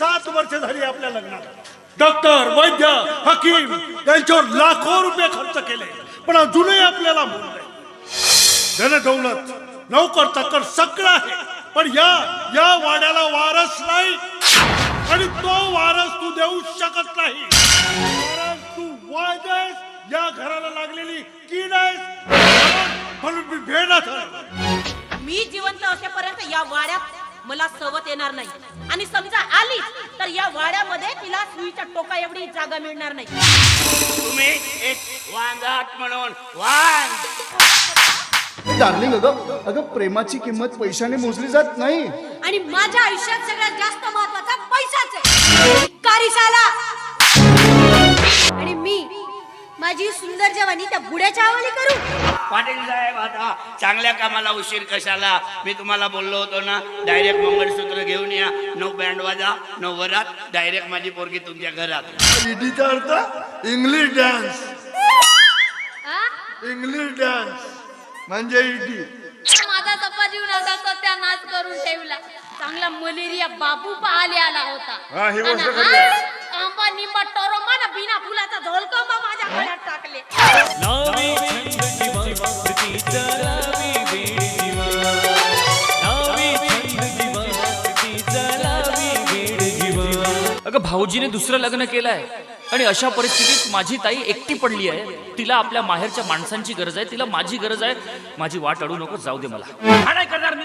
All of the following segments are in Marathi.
सात वर्ष झाली आपल्या लग्नाला डॉक्टर वैद्य हकीम यांच्यावर लाखो रुपये खर्च केले. पण अजूनही आपल्याला मूल नाही धन दौलत नौकर सगळं आहे. पण या या वाड्याला वारस नाही. आणि तो वारस तू देऊ शकत नाही. तू वाद या घराला लागलेली कीड आहेस. म्हणून मी भेटत मी जिवंत असेपर्यंत या वाड्यात मला सवत येणार नाही. आणि समजा आली तर या वाड्यामध्ये तिला सुईच्या टोका एवढी जागा मिळणार नाही. तुम्ही एक वांगाट म्हणून वांग डार्लिंग अगं अगं प्रेमाची किंमत पैशाने मोजली जात नाही. आणि माझ्या आयुष्यात सगळ्यात जास्त महत्त्वाचा पैसाच आहे. कारिसाला आणि मी माझी सुंदर जवानी त्या बुड्याच्या हवाली करू. पाटील साहेब आता चांगल्या कामाला उशीर कशाला? मी तुम्हाला बोललो होतो ना डायरेक्ट मंगळसूत्र घेऊन या. नो बँड वाजा नो वरात. डायरेक्ट माझी पोरगी तुमच्या घरात. ईडीचा अर्थ इंग्लिश डान्स हा? इंग्लिश डान्स म्हणजे ईडी माझा सप्पा जीवनाचा सत्यानाश करून ठेवला. चांगला मलेरिया बाबू पाहाले आला होता. हा, ही गोष्ट खरी आहे. आंबा निंबा टोरोमा ना बिना फुलाचा झोलकंबा माझ्या गळ्यात अगं भाऊजीने दुसरं लग्न केलंय आणि अशा परिस्थितीत माझी ताई एकटी पडली आहे. तिला आपल्या माहेरच्या माणसांची गरज आहे तिला माझी गरज आहे. माझी वाट अडू नको जाऊ दे मला. का नाही करणार मी?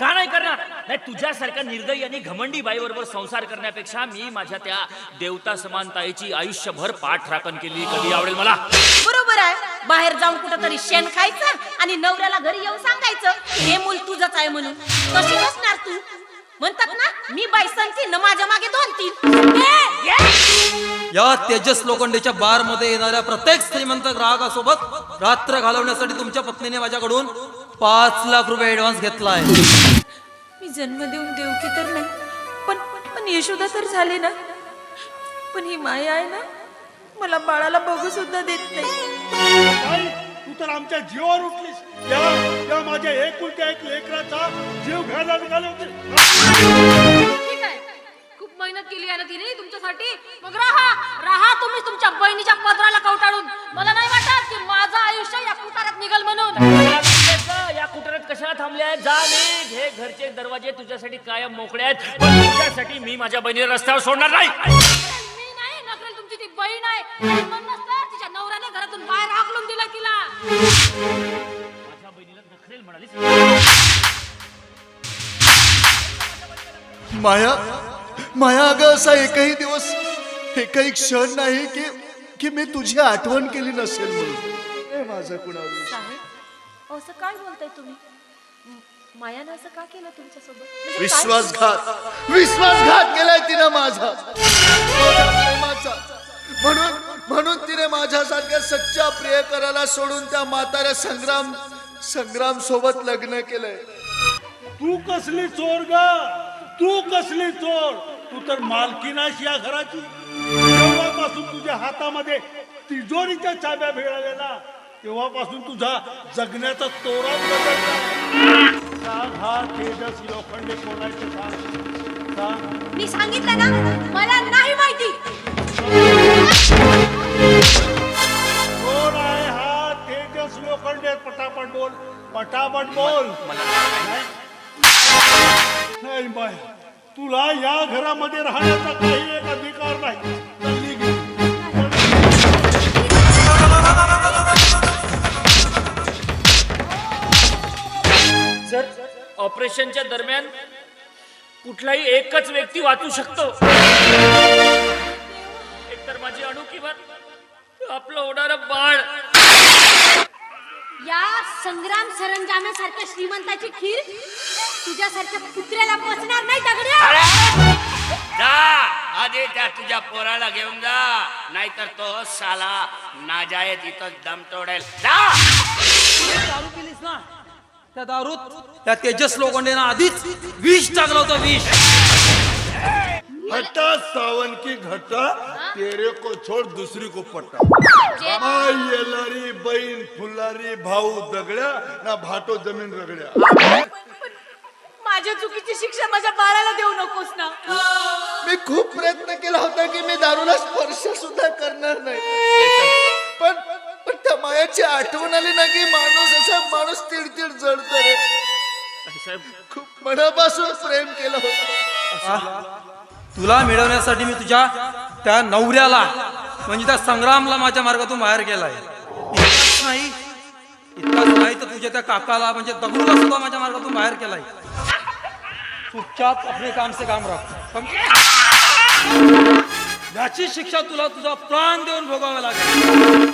का नाही करणार? नाही तुझ्यासारख्या निर्दयी आणि घमंडी बाईबरोबर संसार करण्यापेक्षा मी माझ्या त्या देवता समान ताईची आयुष्यभर पाठ राखण केली कधी आवडेल मला? बरोबर आहे. बाहेर जाऊन कुठं तरी शेण खायचं आणि नवऱ्याला घरी येऊन सांगायचं हे मूल तुझंच आहे म्हणून. कशी बसणार तू? म्हणतात ना मी बायसांची न माझ्या मागे दोन तीन. ए, ये. या तेजस लोखंडेच्या बारमध्ये येणाऱ्या प्रत्येक श्रीमंत ग्राहकासोबत रात्र घालवण्यासाठी तुमच्या पत्नीने माझ्याकडून पाच लाख रुपये ऍडव्हान्स घेतलाय. मी जन्म देऊन देवकी तर नाही. पण पण यशोदा तर झाले ना. पण ही माया आहे ना मला बाळाला बघू सुद्धा देत नाही. आई, तू तर आमच्या जीवावर उठलीस. या या माझ्या एकुलत्या एक लेकराचा जीव घ्यायला निघाले होते. निघ. हे घरचे दरवाजे तुझ्यासाठी कायम मोकळे आहेत. पण तुझ्यासाठी मी माझ्या बहिणीला रस्त्यावर सोडणार नाही. मी नाही नकरेल तुमची ती बहीण आहे. आणि म्हणूनच तर तिच्या नवऱ्याने घरातून बाहेर हाकलून दिलं तिला. माझ्या बहिणीला नखरेल म्हणालीस? माया माया अगं असा एकही दिवस एकही क्षण नाही की की मी तुझी आठवण केली नसेल म्हणून. माझं कुणावर साहेब असं काय बोलताय तुम्ही? मायानं असं का केलं तुमच्यासोबत? म्हणजे काय? विश्वासघात. विश्वासघात केलाय तिनं माझा. माझ्या प्रेमाचा. म्हणून म्हणून तिने माझ्यासारख्या सच्चा प्रियकराला सोडून त्या म्हाताऱ्या संग्राम संग्राम सोबत लग्न केलंय. तू कसली चोर ग? तू कसली चोर? तू तर मालकी नाहीस या घराची. जेव्हापासून तुझ्या हातामध्ये तिजोरीच्या चाब्या मिळालेला तेव्हापासून तुझा जगण्याचा तोरा बदलला. सांग हा तेजस लोखंडे कोणाचे सांग सांग मी सांगितलं ना? मला नाही माहिती. कोण आहे हा? तेजस लोखंडे पटापट बोल पटापट बोल। नाही? नाही बाय तुला या घरामध्ये राहण्याचा काही एक अधिकार नाही. ऑपरेशनच्या दरम्यान कुठलाही एकच व्यक्ती वाचू शकतो. एकतर माझी अणू किंवा आपलं होणार बाळ. या संग्राम सरंजाम्यासारख्या श्रीमंताची खीर तुझ्यासारख्या कुत्र्याला पचणार नाही दगड्या! जा! आधी त्या तुझ्या पोराला घेऊन जा. नाहीतर तो साला नाजाय तिथं दम तोडेल. जा! दारू पिलीस ना? त्या दारूत त्या तेजस लोखंडेनं आधीच विष टाकलं होतं विष. हटा सावन की घटा तेरे को छोड़ दुसरी को पट्टा. माय येलारी बहीण फुलारी भाऊ दगड्या ना भाटो जमीन रगड्या. माझ्या चुकीची शिक्षा माझ्या बाळाला देऊ नकोस ना. मी खूप प्रयत्न केला होता की मी दारूला स्पर्श सुद्धा करणार नाही. पण मायाची आठवण आली ना की माणूस असा माणूस तिडतिड जळतो रे. खूप मनापासून प्रेम केलं होत. तुला मिळवण्यासाठी मी तुझ्या त्या नवऱ्याला म्हणजे त्या संग्रामला माझ्या मार्गातून बाहेर गेलाय. नाही इतकंच नाही तर तुझ्या त्या काकाला म्हणजे दगडूला सुद्धा माझ्या मार्गातून बाहेर केलाय. चुपचाप आपले काम से काम राख याची शिक्षा तुला तुझा प्राण देऊन भोगावा लागेल.